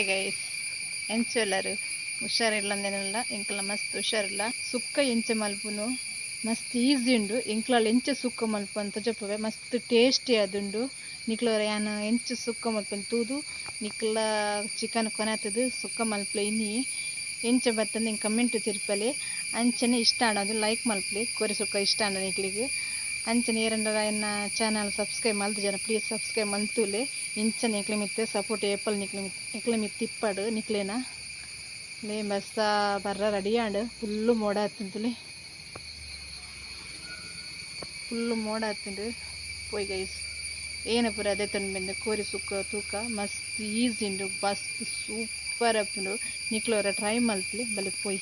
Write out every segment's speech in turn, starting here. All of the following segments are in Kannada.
ಹಾಯ್ ಗೈಸ್ ಹುಷಾರಿಲ್ಲ ಅಂದೇನಲ್ಲ, ಎಂಕಲ ಮಸ್ತ್ ಹುಷಾರಿಲ್ಲ. ಸುಕ್ಕ ಎಂಚೆ ಮಲ್ಪುನು. ಮಸ್ತ್ ಈಸಿ ಉಂಡು. ಎಂಕ್ಲಲ್ಲಿ ಎಂಚೆ ಸುಕ್ಕ ಮಲ್ಪು ಅಂತ ಮಸ್ತ್ ಟೇಸ್ಟಿ ಅದುಂಡು. ನಿಕ್ಲವ್ರ ಯಾನು ಎಂಚ ಸುಕ್ಕ ಮಲ್ಪನ್ ತೂದು. ನಿಕ್ಲ ಚಿಕನ್ ಕೊನಾತದು ಸುಕ್ಕ ಮಲ್ಪಲೆ ಇನ್ನಿ. ಎಂಚ ಬತ್ತಂದು ಹಿಂಗೆ ಕಮೆಂಟ್ ತಿರ್ಪಲೆ. ಅಂಚನೆ ಇಷ್ಟ ಆಡೋದು. ಲೈಕ್ ಮಲ್ಪೆ ಕೊರೆ ಸುಕ್ಕ ಇಷ್ಟ ಆಡ ನಿಕ್ಲಿಗೆ ಅಂಚನೆ ಏರಂಡ ಎನ್ನ ಚಾನಲ್ ಸಬ್ಸ್ಕ್ರೈಬ್ ಮಲ್ತು ಜನ ಪ್ಲೀಸ್ ಸಬ್ಸ್ಕ್ರೈಬ್ ಮಲ್ತುಲೆ ಇಂಚನೆ ನಿಕ್ಲೆ ಮಿತ್ತೆ ಸಪೋರ್ಟ್ ಏಪಲ್ ನಿಕ್ಲೆ ಮಿತ್ ನಿಕ್ಲೆ ಮಿತ್ ಇಪ್ಪಡು ನಿಕ್ಲೇನ. ಲೇ ಮಸ್ತ ಬರ್ರ ರೆಡಿ ಆಂಡು ಫುಲ್ಲು ಮೋಡ ಹತ್ತಿಂತಲೇ ಫುಲ್ಲು ಮೋಡ ಹತ್ತಿಂಡು ಪೋಯ್ ಗೈಸ್ ಏನ ಪೂರ ಅದೇ ತಂದು ಬಂದೆ? ಕೋರಿ ಸುಕ್ಕ, ತೂಕ, ಮಸ್ತ್ ಈಸಿ ಉಂಡು ಮಸ್ತ್ ಸೂಪರ್ ಅಪ್ಪುಂಡು ನಿಕ್ಲೋರ ಟ್ರೈ ಮಲ್ತ್ಲಿ ಬಲೆ ಪೋಯ್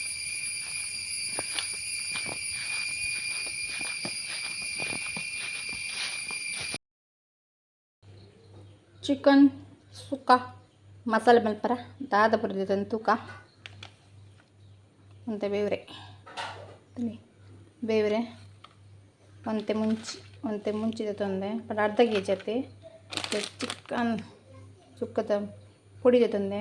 ಚಿಕನ್ ಸುಕ್ಕ, ಮಸಾಲೆ ಮಲ್ಪರ ದಾದ ಬರೆದಿದ್ದ ತೂಕ ಮತ್ತು ಬೇವ್ರೆ. ಬೇವ್ರೆ ಒಂತೆ ಮುಂಚಿ ಒಂತೆ ಮುಂಚಿದ ತಂದೆ ಬಟ್ ಅರ್ಧ ಕೆ ಜಿ ಅತ್ತೆ. ಚಿಕನ್ ಸುಕ್ಕದ ಪುಡಿದ ತಂದೆ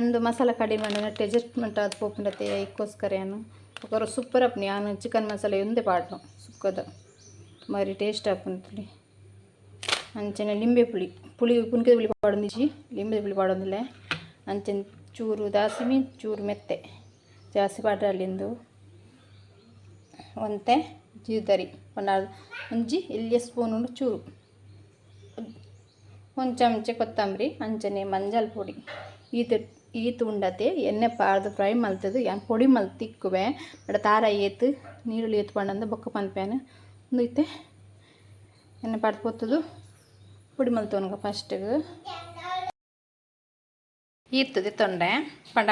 ಅಂದು ಮಸಾಲ ಕಡಿಮೆ ಮಾಡಿ ಅಡ್ಜಸ್ಟ್ಮೆಂಟ್ ಆದ ಪೋಪುಂಡತ್ತೆ ಇಕ್ಕೋಸ್ಕರ ಏನು ಒಕ್ಕರು ಸೂಪರ್ ಅಪ್ನಿ ಆನು ಚಿಕನ್ ಮಸಾಲೆ ಒಂದೇ ಪಾಡ್ನು ಸುಕ್ಕದ. ಮರಿ ಟೇಸ್ಟ್ ಹಾಕುಂತಲಿ ಅಂಚನೆ ಲಿಂಬೆ ಪುಳಿ. ಪುಳಿ ಕುಣಿಕೆ ಪುಳಿ ಪಾಡೊಂದಿಜಿ ಲಿಂಬೆ ಪುಳಿ ಪಾಡೊಂದಿಲ್ಲ. ಅಂಚಿನ ಚೂರು ದಾಸಿಮಿ ಚೂರು ಮೆತ್ತೆ. ಜಾಸ್ತಿ ಪಾಡ್ರಲ್ಲಿಂದು ಒಂತೆ ಜೀರ್ದರಿ. ಒಂದು ಒಂಜಿ ಸ್ಪೂನ್ ಉಂಡು ಚೂರು. ಒಂದು ಚಮಚ ಕೊತ್ತಂಬರಿ, ಅಂಚನೆ ಮಂಜಲ್ ಪುಡಿ. ಈತ ಈತ ಉಂಡತೆ ಎಣ್ಣೆ ಪಾರ್ದು ಫ್ರೈ ಮಲ್ತದು. ಏನು ಪೊಡಿ ಮಲ್ ತಿಕ್ಕುವೆ. ಬಡ ತಾರ ಏತು, ನೀರುಳ್ಳಿ ಏತ್ಕೊಂಡಂದು ಬೊಕ್ಕ ಪನ್ಪೇನು ಒಂದು ಐತೆ ಎಣ್ಣೆ ಪಾಡ್ದು ಪೊತ್ತದು. ಪುಡಿ ಮಲ್ತವನ್ಗ ಫಸ್ಟಿಗೆ ಈರ್ತದೆ ತೊಂಡೆ. ಪಂಡ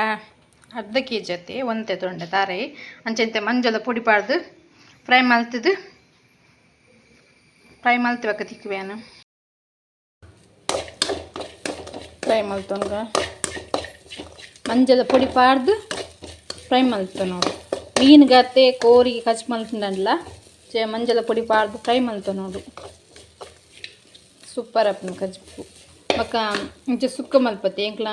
ಅರ್ಧ ಕೆ ಜಿ ಅತ್ತೆ ಒಂದೇ ತೊಂಡೆ ತಾರೆ ಅಂಚೆಂತೆ ಮಂಜಲ ಪುಡಿ ಪಾಡ್ದು ಫ್ರೈ ಮಲ್ತಿದ್ದು ಫ್ರೈ ಮಲ್ತಿವಕ್ಕ ತಿಕ್ಕುವೇನು ಫ್ರೈ ಮಲ್ತೊನ್ಗ ಮಂಜಲ ಪುಡಿ ಪಾಡ್ದು ಫ್ರೈ ಮಲ್ತ ನೋಡು. ಮೀನುಗತ್ತೆ ಕೋರಿಗೆ ಕಚ್ ಮಲ್ತಿಂಡಲ್ಲ. ಮಂಜಲ ಪುಡಿ ಪಾಡ್ದು ಫ್ರೈ ಮಲ್ತ ನೋಡು. ಸೂಪರ್ ಅಪ್ಪನ ಕಜ್ಪು ಬೊಕ್ಕ ಇಂಚೆ ಸುಕ್ಕ ಮಲ್ಪತ್ತೆ ಎಂಕ್ಲ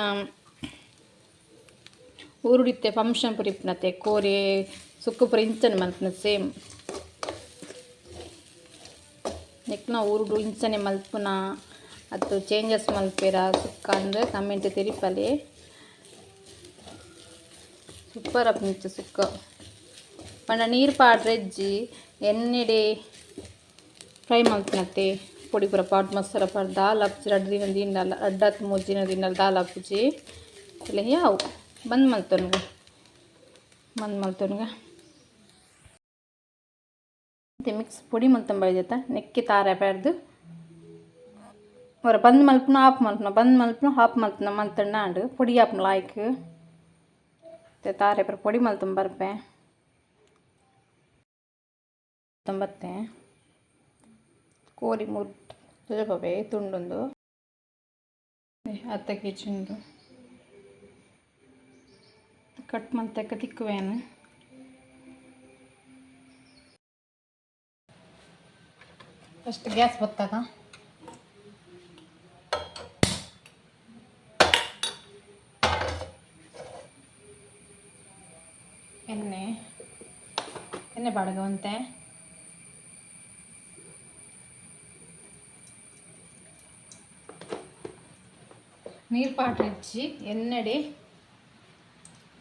ಊರುಡಿತ್ತೆ ಫಂಕ್ಷನ್ ಪುರ ಇಪ್ಪನತ್ತೆ ಕೋರೆ ಸುಕ್ಕ ಪುರ ಇಂಚನೆ ಮಲ್ಪನ ಸೇಮ್ ನೆಕ್ನ ಊರುಡು ಇಂಚನೆ ಮಲ್ಪುನ ಅದು ಚೇಂಜಸ್ ಮಲ್ಪೆರ ಸುಕ್ಕ ಅಂದರೆ ಕಮೆಂಟ್ ತಿರಿಪಲೆ ಸೂಪರ್ ಅಪ್ನಿಚ್ಚು ಸುಕ್ಕ ಪಂಡ ನೀರು ಪಾಡ್ರೆಜ್ಜಿ ಎಣ್ಣೆಡೆ ಫ್ರೈ ಮಲ್ಪನತ್ತೆ पड़ी पूरा पाट मसाला पर दाल अब्जी अड्डी दिन अड्डा मुझे दिन दाल अब्जी इले बंद मलतन बंद मलतन मिक्स पुड़ी मलत बता नारू और बंद मलपन हाफ़ मलपन बंद मलपन हाफ़ मलत मलत पुड़ी आप लाइक तारे पड़ी मलत बरपे तब कोरी मुर्त ತುಜಪವೆ ತುಂಡೊಂದು ಹತ್ತ ಕೆ ಜಿ ಉಂಡು ಕಟ್ ಮಲ್ತಕ್ಕ ತಿಕ್ಕುವೇನು ಫಸ್ಟ್ ಗ್ಯಾಸ್ ಬತ್ತಾಗ ಎಣ್ಣೆ ಎಣ್ಣೆ ಬಾಡಗವಂತೆ ನೀರು ಪಾಟ್ ಹಚ್ಚಿ ಎನ್ನಡಿ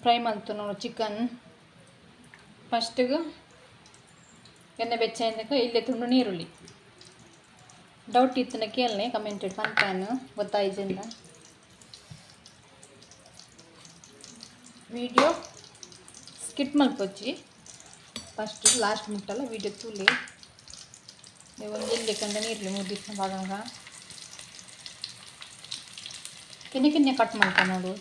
ಫ್ರೈ ಮಾಡ್ತು ನೋಡು ಚಿಕನ್ ಫಸ್ಟಿಗೆ ಎಣ್ಣೆ ಬೆಚ್ಚ ಇಲ್ಲೇ ತುಂಡು ನೀರುಳ್ಳಿ. ಡೌಟ್ ಇತ್ತನ ಕೇಳನೆ ಕಮೆಂಟೆಡ್ ಪಂತಾನು ಗೊತ್ತಾಯ್ಜಿಂದ ವಿಡಿಯೋ ಸ್ಕಿಟ್ ಮಲ್ಪೊಚ್ಚಿ ಫಸ್ಟ್ ಲಾಸ್ಟ್ ಮುಟ್ಟಲ್ಲ ವಿಡಿಯೋ ತೂಲಿ. ಒಂದು ಇಲ್ಲಿ ಕಂಡ ನೀರುಳ್ಳಿ ದಿವಸ ಭಾಗಂಗ. ಕಿನ್ನೆ ಕಿನ್ನೆ ಕಟ್ ಮಾಡ್ತಾ ನೋಡು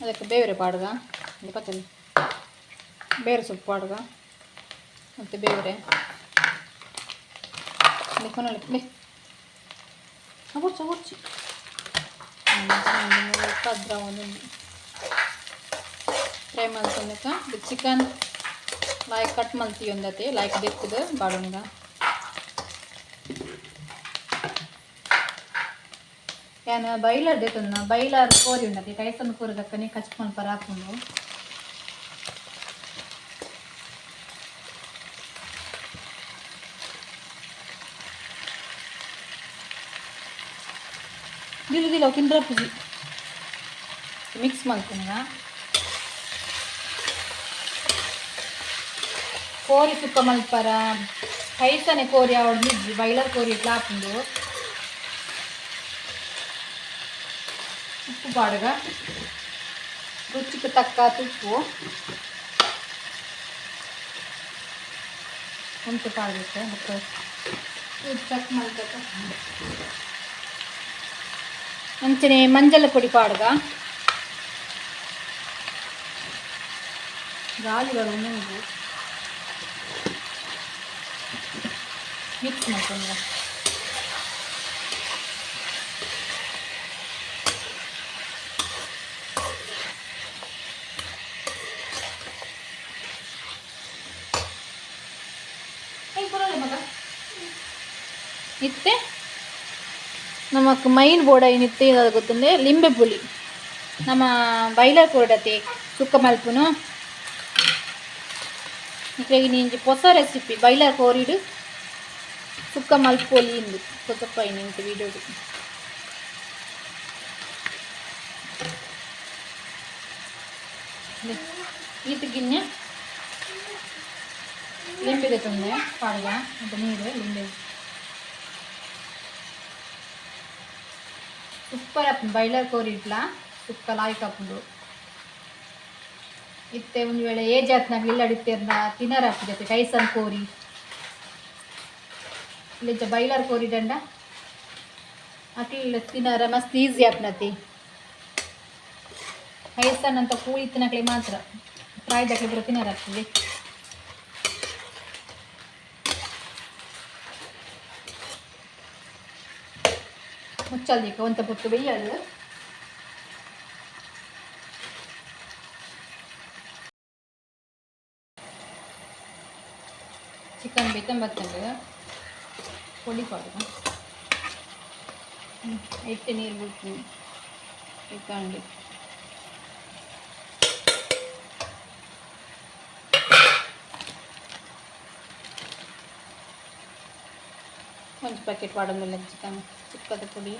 ಅದಕ್ಕೆ ಬೇವರೆ ಪಾಡ್ಗ ಗೊತ್ತಿಲ್ಲ ಬೇರೆ ಸೊಪ್ಪು ಪಾಡ್ಗ ಮತ್ತು ಬೇವರೆ ಕೊನೆಯಲ್ಲಿ ಬೇ ಅಗೊಚ್ಚು ಅಗೊಚ್ಚು ಪದ್ರ ಒಂದು ಫ್ರೈ ಮಾಡ್ಕೊಳಕ ಚಿಕನ್ ಲೈಕ್ ಕಟ್ ಮಾಡ್ತೀವಿ ಒಂದತಿ ಲೈಕ್ ಬೇಕದು ಬಾಡೋಣ್ಗ ಏನು ಬೈಲರ್ ದೇತನ್ನ ಬೈಲರ್ ಕೋರಿ ಉಂಡತಿ ಟೈಸನ್ ಕೋರಿ ದಕ್ಕನೆ ಕಚ್ಕೊಂಡು ಪರಾಕೊಂಡು ದಿಲ್ ದಿಲ ಕಿಂಡ್ರ ಪುಜಿ ಮಿಕ್ಸ್ ಮಾಡ್ತೀನಿ ಕೋರಿ ಸುಕ್ಕ ಮಲ್ಪರ ಕೈಸನೆ ಕೋರಿ ಅವಳು ನಿಜ್ಜಿ ಬೈಲರ್ ಕೋರಿ ಇಟ್ಲ ಹಾಕೊಂಡು ಉಪ್ಪು ಪಾಡಗ ರುಚಿಗೆ ತಕ್ಕ ತುಪ್ಪು ಉಂಟು ಪಾಡಬೇಕು ಮತ್ತು ಇದು ಚೆಕ್ ಮಾಡ್ತಕ್ಕ ಅಂಚನೆ ಮಂಜಲ ಪುಡಿ ಪಾಡಗ గాలి కదా ಮಿಕ್ಸ್ mir. ಇತ್ತೆ ನಮಕ್ ಮೈನ್ ಬೋಡ ಏನಿತ್ತೆ ಅದು ಗೊತ್ತಂದ್ರೆ ಲಿಂಬೆ ಪುಲಿ. ನಮ್ಮ ಬೈಲರ್ ಕೊರಡತೆ ಸುಕ್ಕ ಮಲ್ಪುನು ಹೊಸ ರೆಸಿಪಿ ಬೈಲರ್ ಕೋರಿಡು. ಸುಕ್ಕ ಮಲ್ಪೊಲಿ ಇಂದು ಕೊತ್ತಪ್ಪ ನಿಂತು ವಿಡಿಯೋಡು ಈತ ಗಿನ್ನೆ ಲಿಂಬೆಗೆ ತಂದೆ ಪಾಡ್ಗ ಮತ್ತು ನೀರು ಲಿಂಬೆ సూపర్ అవుతుంది బయలర్ కూర ఇట్లా ಸುಕ್ಕ ಲಾಯ್ಕಪ್ಪುಂಡು ಇತ್ತೆ ಒಂದು ವೇಳೆ ಏಜ್ ಆತ್ನಾಗ ಇಲ್ಲ ಅಡಿತೀರ್ನ ತಿನ್ನರ ಆಗ್ತದೆ ಕೈಸನ್ ಕೋರಿ ಇಲ್ಲಿಂಚ ಬೈಲರ್ ಕೋರಿ ದಂಡ. ಅಕ್ಲಿಲ್ಲ ತಿನ್ನರ ಮಸ್ತ್ ಈಸಿ ಆಪ್ನತಿ ಕೈಸನ್ ಅಂತ ಕೂಳಿ ತಿನ್ನಕ್ಲೆ ಮಾತ್ರ. ಫ್ರೈದಕ್ಕೆ ಬರೋ ತಿನ್ನರ ಆಗ್ತದೆ ಮುಚ್ಚಲ್ದಿಕ್ಕ ಒಂತ ಪುಟ್ಟು ಬೇಯಲು ಚಿಕನ್ ಬೇತಂಬತ್ತಂಡು ಪೊಡಿ ಪಾಡುಗ ಎಟ್ಟು ನೀರು ಬಿಟ್ಟು ಇಟ್ಕೊಂಡು ಒಂದು ಪ್ಯಾಕೆಟ್ ವಾಡಮೇಲೆ ಚಿಕನ್ ಚಿಕ್ಕದ ಪುಡಿ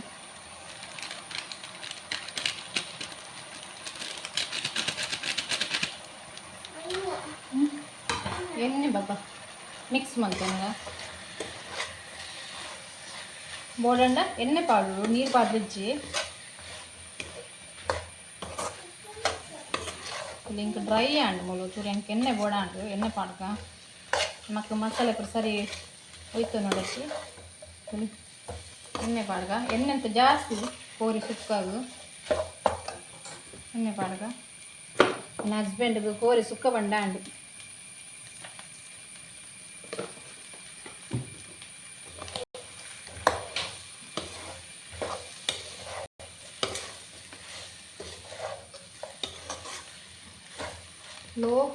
ಎಣ್ಣೆ ಬಾಬಾ ಮಿಕ್ಸ್ ಮಾಡ್ತೇನೆ போலன்னா என்ன பாடு நீர் பாடுச்சு ఇంక డ్రై అండి మొలు చూడు ఇంక ఎన్న పోడాండు ఎన్న పాడక మాకు మసాలా ఇప్పుడు సరి ಹೋಯ್ತು ನೋಡಕ್ಕೆ ಎಣ್ಣೆ ಪಾಡ್ಗ ಎಣ್ಣೆ ಅಂತ ಜಾಸ್ತಿ ಕೋರಿ ಸುಕ್ಕಾಗು ಎಣ್ಣೆ ಪಾಡ್ಗ ನನ್ನ ಹಸ್ಬೆಂಡ್ಗೆ ಕೋರಿ ಸುಕ್ಕ ಬಂಡ ಅಂಡಿ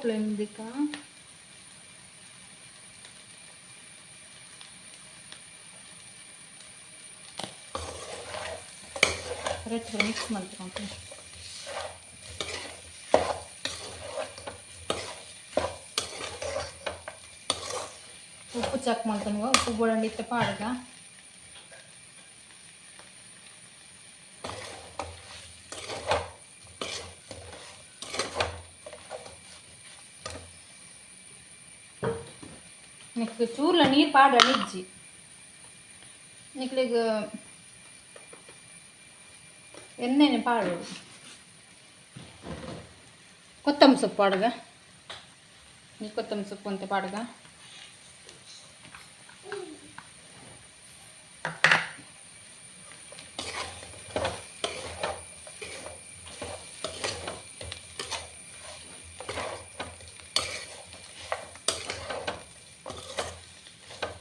లో ఫ్లేమ్ దిక్కా ಕರೆಕ್ಟ್ ಮಿಕ್ಸ್ ಮಾಡ್ತೀನಿ ಉಪ್ಪು ಚೆಕ್ ಮಾಡ್ತಾನೆ ಉಪ್ಪು ಬೋಡಂಡಿ ಇತ್ತ ಪಾಡ್ಗ నీకు చూర్ల నీరు పాడు అనిజ్జి నీకు ಎಣ್ಣೆನೆ ಪಾಡು ಕೊತ್ತಂಬರಿ ಸೊಪ್ಪು ಪಾಡುಗ ಈ ಕೊತ್ತಂಬರಿ ಸೊಪ್ಪು ಅಂತ ಪಾಡುಗ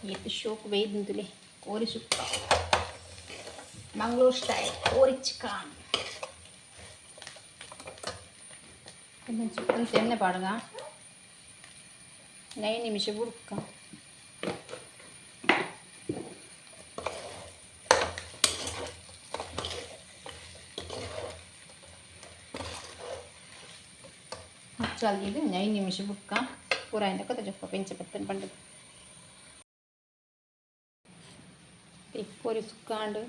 itu show వేయిందులే కోరి సుక్క మంగళూరు స్టైల్ కోరి చికెన్ ಅಂತ ಎಣ್ಣೆ ಪಾಡ್ಗ ನೈ ನಿಮಿಷ ಬುಡ್ಕ ಹಚ್ಚಲ್ದಿದ್ದು ನೈ ನಿಮಿಷ ಬುಡ್ಕ ಪೂರ ಇಂದ ಕಥ ಜಪ್ಪ ಪೆಂಚ ಪತ್ತನ್ ಪಂಡ ഇസുക്കാണ്ട്